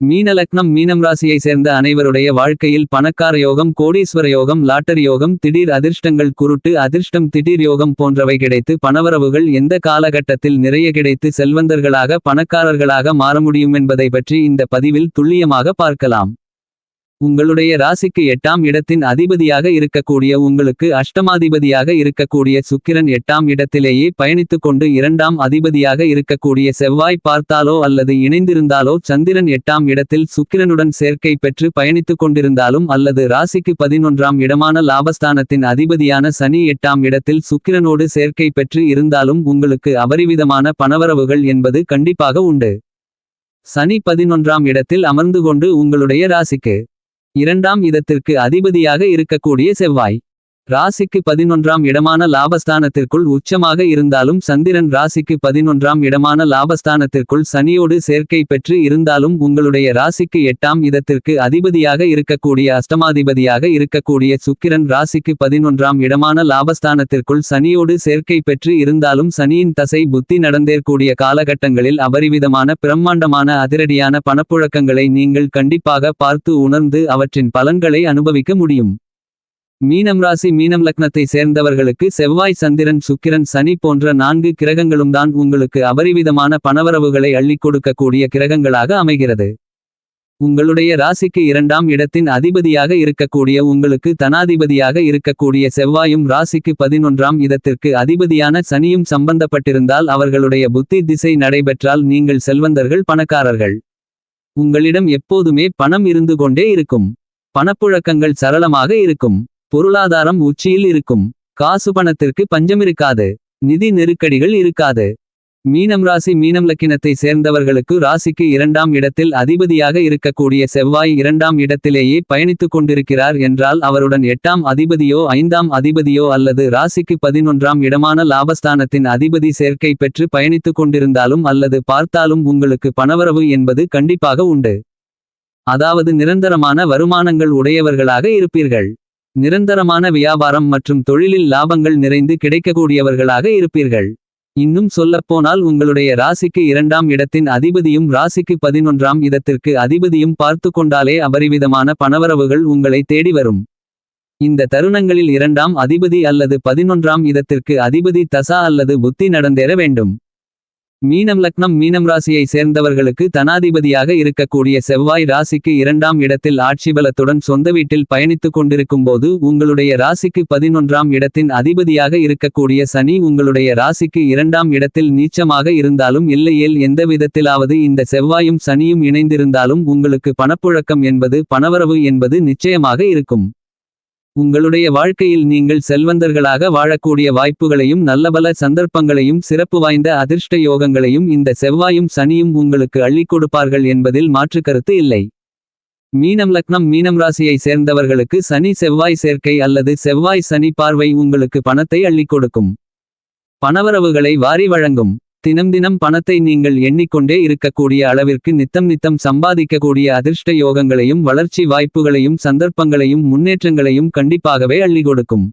மீனலக்னம் மீனம் ராசியை சேர்ந்த அனைவருடைய வாழ்க்கையில் பணக்கார யோகம் கோடீஸ்வர யோகம் லாட்டரி யோகம் திடீர் அதிர்ஷ்டங்கள் குருட்டு அதிர்ஷ்டம் திடீர் யோகம் போன்றவை கிடைத்து பணவரவுகள் எந்த காலகட்டத்தில் நிறைய கிடைத்து செல்வந்தர்களாக பணக்காரர்களாக மாற முடியும் என்பதை பற்றி இந்த பதிவில் துல்லியமாக பார்க்கலாம். உங்களுடைய ராசிக்கு எட்டாம் இடத்தின் அதிபதியாக இருக்கக்கூடிய உங்களுக்கு அஷ்டமாதிபதியாக இருக்கக்கூடிய சுக்கிரன் எட்டாம் இடத்திலேயே பயணித்துக் கொண்டு இரண்டாம் அதிபதியாக இருக்கக்கூடிய செவ்வாய் பார்த்தாலோ அல்லது இணைந்திருந்தாலோ சந்திரன் எட்டாம் இடத்தில் சுக்கிரனுடன் சேர்க்கை பெற்று பயணித்துக் கொண்டிருந்தாலும் அல்லது ராசிக்கு பதினொன்றாம் இடமான லாபஸ்தானத்தின் அதிபதியான சனி எட்டாம் இடத்தில் சுக்கிரனோடு சேர்க்கை பெற்று இருந்தாலும் உங்களுக்கு அபரிவிதமான பணவரவுகள் என்பது கண்டிப்பாக உண்டு. சனி பதினொன்றாம் இடத்தில் அமர்ந்து கொண்டு உங்களுடைய ராசிக்கு இரண்டாம் இடத்திற்கு அதிபதியாக இருக்கக்கூடிய செவ்வாய். ராசிக்கு பதினொன்றாம் இடமான லாபஸ்தானத்திற்குள் உச்சமாக இருந்தாலும் சந்திரன் ராசிக்கு பதினொன்றாம் இடமான லாபஸ்தானத்திற்குள் சனியோடு சேர்க்கை பெற்று இருந்தாலும் உங்களுடைய ராசிக்கு எட்டாம் இதத்திற்கு அதிபதியாக இருக்கக்கூடிய அஷ்டமாதிபதியாக இருக்கக்கூடிய சுக்கிரன் ராசிக்கு பதினொன்றாம் இடமான லாபஸ்தானத்திற்குள் சனியோடு சேர்க்கை பெற்று இருந்தாலும் சனியின் தசை புத்தி நடந்தேற்கூடிய காலகட்டங்களில் அபரிவிதமான பிரம்மாண்டமான அதிரடியான பணப்புழக்கங்களை நீங்கள் கண்டிப்பாக பார்த்து உணர்ந்து அவற்றின் பலன்களை அனுபவிக்க முடியும். மீனம் ராசி மீனம் லக்னத்தை சேர்ந்தவர்களுக்கு செவ்வாய் சந்திரன் சுக்கிரன் சனி போன்ற நான்கு கிரகங்களும் தான் உங்களுக்கு அபரிவிதமான பணவரவுகளை அள்ளிக் கொடுக்கக்கூடிய கிரகங்களாக அமைகிறது. உங்களுடைய ராசிக்கு இரண்டாம் இடத்தின் அதிபதியாக இருக்கக்கூடிய உங்களுக்கு தனாதிபதியாக இருக்கக்கூடிய செவ்வாயும் ராசிக்கு பதினொன்றாம் இடத்திற்கு அதிபதியான சனியும் சம்பந்தப்பட்டிருந்தால் அவர்களுடைய புத்தி திசை நடைபெற்றால் நீங்கள் செல்வந்தர்கள் பணக்காரர்கள். உங்களிடம் எப்போதுமே பணம் இருந்து கொண்டே இருக்கும். பணப்புழக்கங்கள் சரளமாக இருக்கும். பொருளாதாரம் உச்சியில் இருக்கும். காசு பணத்திற்கு பஞ்சமிருக்காது நிதி நெருக்கடிகள் இருக்காது. மீனம் ராசி மீனம் லக்கினத்தை சேர்ந்தவர்களுக்கு ராசிக்கு இரண்டாம் இடத்தில் அதிபதியாக இருக்கக்கூடிய செவ்வாய் இரண்டாம் இடத்திலேயே பயணித்துக் கொண்டிருக்கிறார் என்றால் அவருடன் எட்டாம் அதிபதியோ ஐந்தாம் அதிபதியோ அல்லது ராசிக்கு பதினொன்றாம் இடமான லாபஸ்தானத்தின் அதிபதி சேர்க்கை பெற்று பயணித்துக் கொண்டிருந்தாலும் அல்லது பார்த்தாலும் உங்களுக்கு பணவரவு என்பது கண்டிப்பாக உண்டு. அதாவது நிரந்தரமான வருமானங்கள் உடையவர்களாக இருப்பீர்கள். நிரந்தரமான வியாபாரம் மற்றும் தொழிலில் லாபங்கள் நிறைந்து கிடைக்கக்கூடியவர்களாக இருப்பீர்கள். இன்னும் சொல்லப்போனால் உங்களுடைய ராசிக்கு இரண்டாம் இடத்தின் அதிபதியும் ராசிக்கு பதினொன்றாம் இடத்திற்கு அதிபதியும் பார்த்து கொண்டாலே அபரிவிதமான பணவரவுகள் உங்களை தேடி வரும். இந்த தருணங்களில் இரண்டாம் அதிபதி அல்லது பதினொன்றாம் இடத்திற்கு அதிபதி தசா அல்லது புத்தி நடந்தேற வேண்டும். மீனம் லக்னம் மீனம் ராசியை சேர்ந்தவர்களுக்கு தனாதிபதியாக இருக்கக்கூடிய செவ்வாய் ராசிக்கு இரண்டாம் இடத்தில் ஆட்சிபலத்துடன் சொந்த வீட்டில் பயணித்துக் கொண்டிருக்கும்போது உங்களுடைய ராசிக்கு பதினொன்றாம் இடத்தின் அதிபதியாக இருக்கக்கூடிய சனி உங்களுடைய ராசிக்கு இரண்டாம் இடத்தில் நீச்சமாக இருந்தாலும் இல்லையேல் எந்த விதத்திலாவது இந்த செவ்வாயும் சனியும் இணைந்திருந்தாலும் உங்களுக்கு பணப்புழக்கம் என்பது பணவரவு என்பது நிச்சயமாக இருக்கும். உங்களுடைய வாழ்க்கையில் நீங்கள் செல்வந்தர்களாக வாழக்கூடிய வாய்ப்புகளையும் நல்லபல சந்தர்ப்பங்களையும் சிறப்பு வாய்ந்த அதிர்ஷ்ட யோகங்களையும் இந்த செவ்வாயும் சனியும் உங்களுக்கு அள்ளிக் கொடுப்பார்கள் என்பதில் மாற்று கருத்து இல்லை. மீனம் லக்னம் மீனம் ராசியை சேர்ந்தவர்களுக்கு சனி செவ்வாய் சேர்க்கை அல்லது செவ்வாய் சனி பார்வை உங்களுக்கு பணத்தை அள்ளிக் கொடுக்கும். பணவரவுகளை வாரி வழங்கும். தினம் தினம் பணத்தை நீங்கள் எண்ணிக்கொண்டே இருக்கக்கூடிய அளவிற்கு நித்தம் நித்தம் சம்பாதிக்கக்கூடிய அதிர்ஷ்ட யோகங்களையும் வளர்ச்சி வாய்ப்புகளையும் சந்தர்ப்பங்களையும் முன்னேற்றங்களையும் கண்டிப்பாகவே அள்ளி கொடுக்கும்.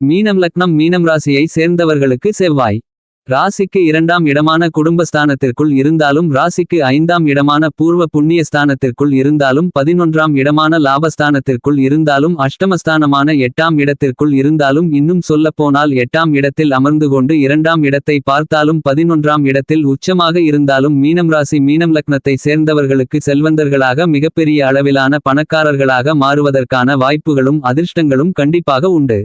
மீனம் லக்னம் மீனம் ராசியை சேர்ந்தவர்களுக்கு செவ்வாய். ராசிக்கு இரண்டாம் இடமான குடும்பஸ்தானத்திற்குள் இருந்தாலும் ராசிக்கு ஐந்தாம் இடமான பூர்வ புண்ணிய ஸ்தானத்திற்குள் இருந்தாலும் பதினொன்றாம் இடமான லாபஸ்தானத்திற்குள் இருந்தாலும் அஷ்டமஸ்தானமான எட்டாம் இடத்திற்குள் இருந்தாலும் இன்னும் சொல்லப்போனால் எட்டாம் இடத்தில் அமர்ந்து கொண்டு இரண்டாம் இடத்தை பார்த்தாலும் பதினொன்றாம் இடத்தில் உச்சமாக இருந்தாலும் மீனம் ராசி மீனம் லக்னத்தை சேர்ந்தவர்களுக்கு செல்வந்தர்களாக மிகப்பெரிய அளவிலான பணக்காரர்களாக மாறுவதற்கான வாய்ப்புகளும் அதிர்ஷ்டங்களும் கண்டிப்பாக உண்டு.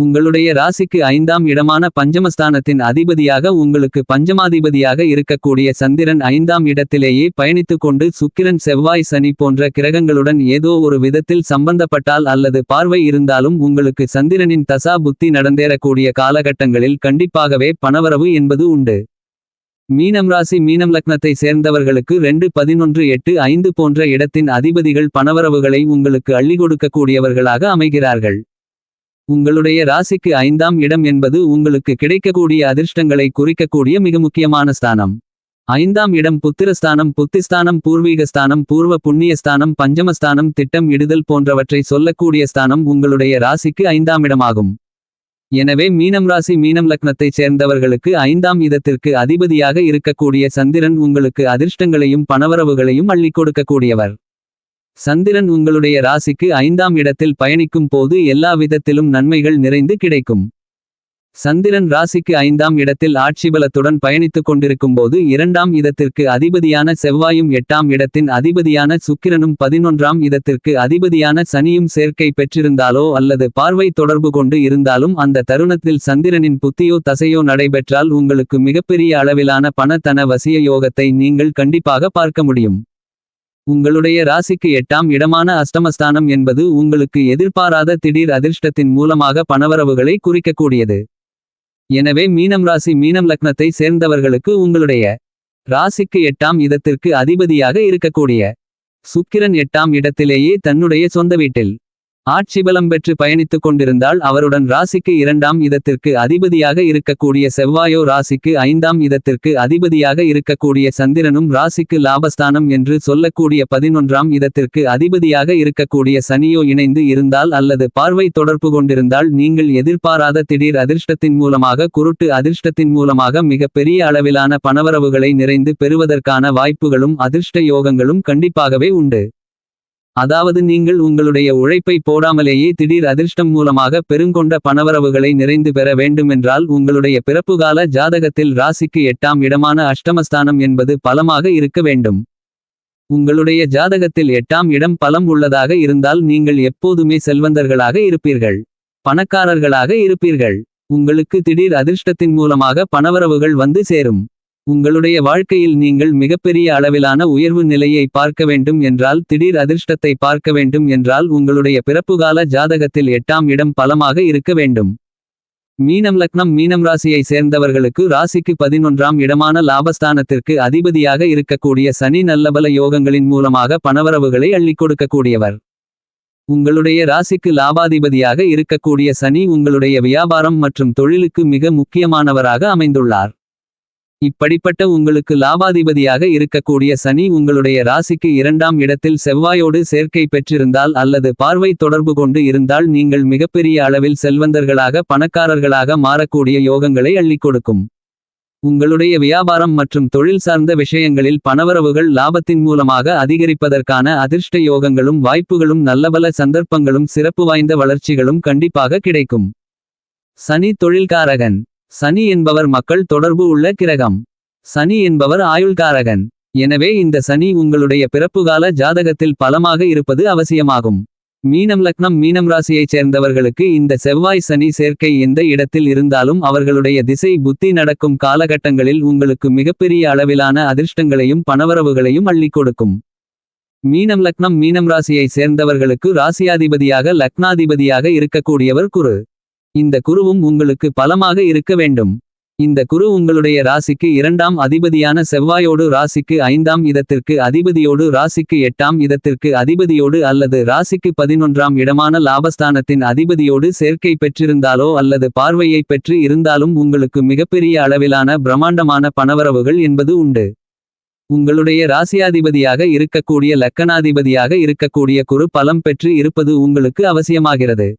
உங்களுடைய ராசிக்கு ஐந்தாம் இடமான பஞ்சமஸ்தானத்தின் அதிபதியாக உங்களுக்கு பஞ்சமாதிபதியாக இருக்கக்கூடிய சந்திரன் ஐந்தாம் இடத்திலேயே பயணித்து கொண்டு சுக்கிரன் செவ்வாய் சனி போன்ற கிரகங்களுடன் ஏதோ ஒரு விதத்தில் சம்பந்தப்பட்டால் அல்லது பார்வை இருந்தாலும் உங்களுக்கு சந்திரனின் தசா புத்தி நடந்தேறக்கூடிய காலகட்டங்களில் கண்டிப்பாகவே பணவரவு என்பது உண்டு. மீனம் ராசி மீனம் லக்னத்தை சேர்ந்தவர்களுக்கு ரெண்டு பதினொன்று எட்டு ஐந்து போன்ற இடத்தின் அதிபதிகள் பணவரவுகளை உங்களுக்கு அள்ளி கொடுக்கக்கூடியவர்களாக அமைகிறார்கள். உங்களுடைய ராசிக்கு ஐந்தாம் இடம் என்பது உங்களுக்கு கிடைக்கக்கூடிய அதிர்ஷ்டங்களை குறிக்கக்கூடிய மிக முக்கியமான ஸ்தானம். ஐந்தாம் இடம் புத்திரஸ்தானம் புத்திஸ்தானம் பூர்வீகஸ்தானம் பூர்வ புண்ணியஸ்தானம் பஞ்சமஸ்தானம் திட்டம் இடுதல் போன்றவற்றை சொல்லக்கூடிய ஸ்தானம் உங்களுடைய ராசிக்கு ஐந்தாம் இடமாகும். எனவே மீனம் ராசி மீனம் லக்னத்தைச் சேர்ந்தவர்களுக்கு ஐந்தாம் இதத்திற்கு அதிபதியாக இருக்கக்கூடிய சந்திரன் உங்களுக்கு அதிர்ஷ்டங்களையும் பணவரவுகளையும் அள்ளிக் கொடுக்கக்கூடியவர். சந்திரன் உங்களுடைய ராசிக்கு ஐந்தாம் இடத்தில் பயணிக்கும் போது எல்லா விதத்திலும் நன்மைகள் நிறைந்து கிடைக்கும். சந்திரன் ராசிக்கு ஐந்தாம் இடத்தில் ஆட்சிபலத்துடன் பயணித்துக் கொண்டிருக்கும் போது இரண்டாம் இதத்திற்கு அதிபதியான செவ்வாயும் எட்டாம் இடத்தின் அதிபதியான சுக்கிரனும் பதினொன்றாம் இதத்திற்கு அதிபதியான சனியும் சேர்க்கை பெற்றிருந்தாலோ அல்லது பார்வை தொடர்பு கொண்டு இருந்தாலும் அந்த தருணத்தில் சந்திரனின் புத்தியோ தசையோ நடைபெற்றால் உங்களுக்கு மிகப்பெரிய அளவிலான பண தன வசிய யோகத்தை நீங்கள் கண்டிப்பாக பார்க்க முடியும். உங்களுடைய ராசிக்கு எட்டாம் இடமான அஷ்டமஸ்தானம் என்பது உங்களுக்கு எதிர்பாராத திடீர் அதிர்ஷ்டத்தின் மூலமாக பணவரவுகளை குறிக்கக்கூடியது. எனவே மீனம் ராசி மீனம் லக்னத்தை சேர்ந்தவர்களுக்கு உங்களுடைய ராசிக்கு எட்டாம் இதத்திற்கு அதிபதியாக இருக்கக்கூடிய. சுக்கிரன் எட்டாம் இடத்திலேயே தன்னுடைய சொந்த வீட்டில் ஆட்சிபலம் பெற்று பயணித்துக் கொண்டிருந்தால் அவருடன் ராசிக்கு இரண்டாம் இதத்திற்கு அதிபதியாக இருக்கக்கூடிய செவ்வாயோ ராசிக்கு ஐந்தாம் இதத்திற்கு அதிபதியாக இருக்கக்கூடிய சந்திரனும் ராசிக்கு லாபஸ்தானம் என்று சொல்லக்கூடிய பதினொன்றாம் இதத்திற்கு அதிபதியாக இருக்கக்கூடிய சனியோ இணைந்து இருந்தால் அல்லது பார்வை தொடர்பு கொண்டிருந்தால் நீங்கள் எதிர்பாராத திடீர் அதிர்ஷ்டத்தின் மூலமாக குருட்டு அதிர்ஷ்டத்தின் மூலமாக மிக பெரிய அளவிலான பணவரவுகளை நிறைந்து பெறுவதற்கான வாய்ப்புகளும் அதிர்ஷ்ட யோகங்களும் கண்டிப்பாகவே உண்டு. அதாவது நீங்கள் உங்களுடைய உழைப்பை போடாமலேயே திடீர் அதிர்ஷ்டம் மூலமாக பெருங்கொண்ட பணவரவுகளை நிறைந்து பெற வேண்டுமென்றால் உங்களுடைய பிறப்புகால ஜாதகத்தில் ராசிக்கு எட்டாம் இடமான அஷ்டமஸ்தானம் என்பது பலமாக இருக்க வேண்டும். உங்களுடைய ஜாதகத்தில் எட்டாம் இடம் பலம் உள்ளதாக இருந்தால் நீங்கள் எப்போதுமே செல்வந்தர்களாக இருப்பீர்கள். பணக்காரர்களாக இருப்பீர்கள். உங்களுக்கு திடீர் அதிர்ஷ்டத்தின் மூலமாக பணவரவுகள் வந்து சேரும். உங்களுடைய வாழ்க்கையில் நீங்கள் மிகப்பெரிய அளவிலான உயர்வு நிலையை பார்க்க வேண்டும் என்றால் திடீர் அதிர்ஷ்டத்தை பார்க்க வேண்டும் என்றால் உங்களுடைய பிறப்புகால ஜாதகத்தில் எட்டாம் இடம் பலமாக இருக்க வேண்டும். மீனம் லக்னம் மீனம் ராசியை சேர்ந்தவர்களுக்கு ராசிக்கு பதினொன்றாம் இடமான லாபஸ்தானத்திற்கு அதிபதியாக இருக்கக்கூடிய சனி நல்லபல யோகங்களின் மூலமாக பணவரவுகளை அள்ளிக் கொடுக்கக்கூடியவர். உங்களுடைய ராசிக்கு லாபாதிபதியாக இருக்கக்கூடிய சனி உங்களுடைய வியாபாரம் மற்றும் தொழிலுக்கு மிக முக்கியமானவராக அமைந்துள்ளார். இப்படிப்பட்ட உங்களுக்கு லாபாதிபதியாக இருக்கக்கூடிய சனி உங்களுடைய ராசிக்கு இரண்டாம் இடத்தில் செவ்வாயோடு சேர்க்கை பெற்றிருந்தால் அல்லது பார்வை தொடர்பு கொண்டு இருந்தால் நீங்கள் மிகப்பெரிய அளவில் செல்வந்தர்களாக பணக்காரர்களாக மாறக்கூடிய யோகங்களை அள்ளிக் கொடுக்கும். உங்களுடைய வியாபாரம் மற்றும் தொழில் சார்ந்த விஷயங்களில் பணவரவுகள் லாபத்தின் மூலமாக அதிகரிப்பதற்கான அதிர்ஷ்ட யோகங்களும் வாய்ப்புகளும் நல்லபல சந்தர்ப்பங்களும் சிறப்பு வாய்ந்த வளர்ச்சிகளும் கண்டிப்பாக கிடைக்கும். சனி தொழில்காரகன். சனி என்பவர் மக்கள் தொடர்பு உள்ள கிரகம். சனி என்பவர் ஆயுள்காரகன். எனவே இந்த சனி உங்களுடைய பிறப்புகால ஜாதகத்தில் பலமாக இருப்பது அவசியமாகும். மீனம் லக்னம் மீனம் ராசியைச் சேர்ந்தவர்களுக்கு இந்த செவ்வாய் சனி சேர்க்கை எந்த இடத்தில் இருந்தாலும் அவர்களுடைய திசை புத்தி நடக்கும் காலகட்டங்களில் உங்களுக்கு மிகப்பெரிய அளவிலான அதிர்ஷ்டங்களையும் பணவரவுகளையும் அள்ளிக் கொடுக்கும். மீனம் லக்னம் மீனம் ராசியை சேர்ந்தவர்களுக்கு ராசியாதிபதியாக லக்னாதிபதியாக இருக்கக்கூடியவர் குரு. இந்த குருவும் உங்களுக்கு பலமாக இருக்க வேண்டும். இந்த குரு உங்களுடைய ராசிக்கு இரண்டாம் அதிபதியான செவ்வாயோடு ராசிக்கு ஐந்தாம் இதத்திற்கு அதிபதியோடு ராசிக்கு எட்டாம் இதத்திற்கு அதிபதியோடு அல்லது ராசிக்கு பதினொன்றாம் இடமான லாபஸ்தானத்தின் அதிபதியோடு சேர்க்கை பெற்றிருந்தாலோ அல்லது பார்வையை பெற்று இருந்தாலும் உங்களுக்கு மிகப்பெரிய அளவிலான பிரம்மாண்டமான பணவரவுகள் என்பது உண்டு. உங்களுடைய ராசியாதிபதியாக இருக்கக்கூடிய லக்கணாதிபதியாக இருக்கக்கூடிய குரு பலம் பெற்று இருப்பது உங்களுக்கு அவசியமாகிறது.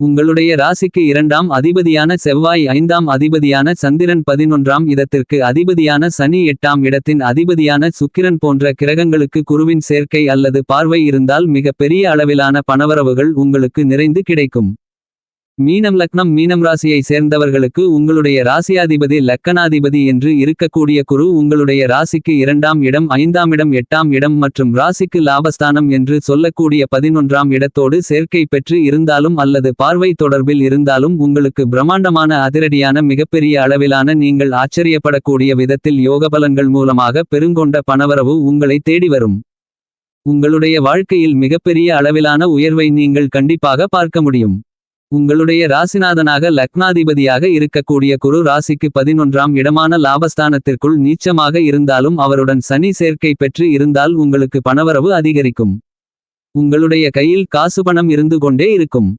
உங்களுடைய ராசிக்கு இரண்டாம் அதிபதியான செவ்வாய் ஐந்தாம் அதிபதியான சந்திரன் பதினொன்றாம் இடத்திற்கு அதிபதியான சனி எட்டாம் இடத்தின் அதிபதியான சுக்கிரன் போன்ற கிரகங்களுக்கு குருவின் சேர்க்கை அல்லது பார்வை இருந்தால் மிக பெரிய அளவிலான பணவரவுகள் உங்களுக்கு நிறைந்து கிடைக்கும். மீனம் லக்னம் மீனம் ராசியை சேர்ந்தவர்களுக்கு உங்களுடைய ராசியாதிபதி லக்கணாதிபதி என்று இருக்கக்கூடிய குரு உங்களுடைய ராசிக்கு இரண்டாம் இடம் ஐந்தாம் இடம் எட்டாம் இடம் மற்றும் ராசிக்கு லாபஸ்தானம் என்று சொல்லக்கூடிய பதினொன்றாம் இடத்தோடு சேர்க்கை பெற்று இருந்தாலும் அல்லது பார்வை தொடர்பில் இருந்தாலும் உங்களுக்கு பிரம்மாண்டமான அதிரடியான மிகப்பெரிய அளவிலான நீங்கள் ஆச்சரியப்படக்கூடிய விதத்தில் யோகபலன்கள் மூலமாக பெருங்கொண்ட பணவரவு உங்களை தேடி வரும். உங்களுடைய வாழ்க்கையில் மிகப்பெரிய அளவிலான உயர்வை நீங்கள் கண்டிப்பாக பார்க்க முடியும். உங்களுடைய ராசிநாதனாக லக்னாதிபதியாக இருக்கக்கூடிய குரு ராசிக்கு பதினொன்றாம் இடமான லாபஸ்தானத்திற்குள் நீச்சமாக இருந்தாலும் அவருடன் சனி சேர்க்கை பெற்று இருந்தால் உங்களுக்கு பணவரவு அதிகரிக்கும். உங்களுடைய கையில் காசு பணம் இருந்து கொண்டே இருக்கும்.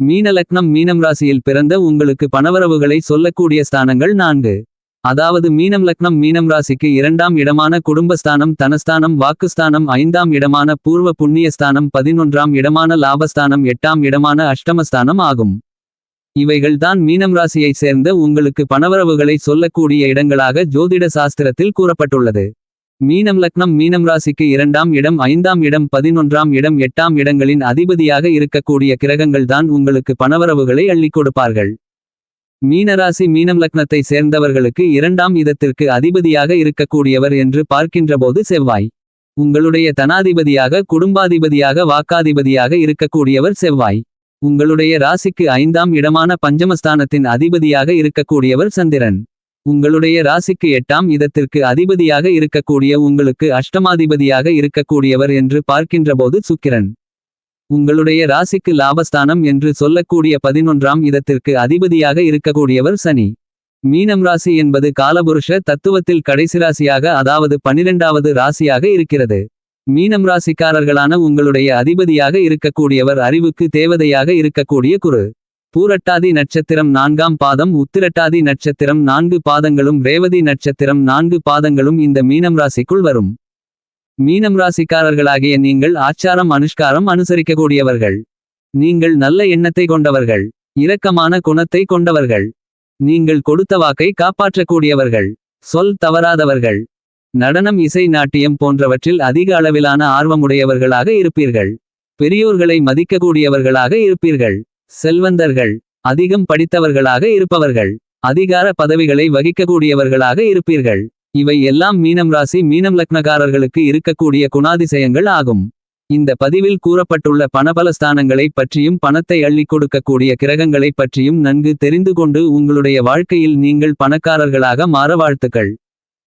மீன லக்னம் மீனம் ராசியில் பிறந்த உங்களுக்கு பணவரவுகளை சொல்லக்கூடிய ஸ்தானங்கள் நான்கு. அதாவது மீனம் லக்னம் மீனம் ராசிக்கு இரண்டாம் இடமான குடும்பஸ்தானம் தனஸ்தானம் வாக்குஸ்தானம் ஐந்தாம் இடமான பூர்வ புண்ணியஸ்தானம் பதினொன்றாம் இடமான லாபஸ்தானம் எட்டாம் இடமான அஷ்டமஸ்தானம் ஆகும். இவைகள்தான் மீனம் ராசியைச் சேர்ந்த உங்களுக்கு பணவரவுகளை சொல்லக்கூடிய இடங்களாக ஜோதிட சாஸ்திரத்தில் கூறப்பட்டுள்ளது. மீனம் லக்னம் மீனம் ராசிக்கு இரண்டாம் இடம் ஐந்தாம் இடம் பதினொன்றாம் இடம் எட்டாம் இடங்களின் அதிபதியாக இருக்கக்கூடிய கிரகங்கள்தான் உங்களுக்கு பணவரவுகளை அள்ளிக் கொடுப்பார்கள். மீனராசி மீனம் லக்னத்தை சேர்ந்தவர்களுக்கு இரண்டாம் இதத்திற்கு அதிபதியாக இருக்கக்கூடியவர் என்று பார்க்கின்றபோது செவ்வாய். உங்களுடைய தனாதிபதியாக குடும்பாதிபதியாக வாக்காதிபதியாக இருக்கக்கூடியவர் செவ்வாய். உங்களுடைய ராசிக்கு ஐந்தாம் இடமான பஞ்சமஸ்தானத்தின் அதிபதியாக இருக்கக்கூடியவர் சந்திரன். உங்களுடைய ராசிக்கு எட்டாம் இதத்திற்கு அதிபதியாக இருக்கக்கூடிய உங்களுக்கு அஷ்டமாதிபதியாக இருக்கக்கூடியவர் என்று பார்க்கின்றபோது சுக்கிரன். உங்களுடைய ராசிக்கு லாபஸ்தானம் என்று சொல்லக்கூடிய பதினொன்றாம் இடத்திற்கு அதிபதியாக இருக்கக்கூடியவர் சனி. மீனம் ராசி என்பது காலபுருஷ தத்துவத்தில் கடைசி ராசியாக அதாவது பனிரெண்டாவது ராசியாக இருக்கிறது. மீனம் ராசிக்காரர்களான உங்களுடைய அதிபதியாக இருக்கக்கூடியவர் அறிவுக்கு தேவதையாக இருக்கக்கூடிய குரு. பூரட்டாதி நட்சத்திரம் நான்காம் பாதம் உத்திரட்டாதி நட்சத்திரம் நான்கு பாதங்களும் ரேவதி நட்சத்திரம் நான்கு பாதங்களும் இந்த மீனம் ராசிக்குள் வரும். மீனம் ராசிக்காரர்களாகிய நீங்கள் ஆச்சாரம் அனுஷ்காரம் அனுசரிக்கக்கூடியவர்கள். நீங்கள் நல்ல எண்ணத்தை கொண்டவர்கள் இரக்கமான குணத்தை கொண்டவர்கள். நீங்கள் கொடுத்த வாக்கை காப்பாற்றக்கூடியவர்கள் சொல் தவறாதவர்கள். நடனம் இசை நாட்டியம் போன்றவற்றில் அதிக அளவிலான ஆர்வமுடையவர்களாக இருப்பீர்கள். பெரியோர்களை மதிக்கக்கூடியவர்களாக இருப்பீர்கள். செல்வந்தர்கள் அதிகம் படித்தவர்களாக இருப்பவர்கள். அதிகார பதவிகளை வகிக்கக்கூடியவர்களாக இருப்பீர்கள். இவை எல்லாம் மீனம் ராசி மீனம் லக்னகாரர்களுக்கு இருக்கக்கூடிய குணாதிசயங்கள் ஆகும். இந்த பதிவில் கூறப்பட்டுள்ள பணபல ஸ்தானங்களைப் பற்றியும் பணத்தை அள்ளிக் கொடுக்கக்கூடிய கிரகங்களைப் பற்றியும் நன்கு தெரிந்து கொண்டு உங்களுடைய வாழ்க்கையில் நீங்கள் பணக்காரர்களாக மாற வாழ்த்துக்கள்.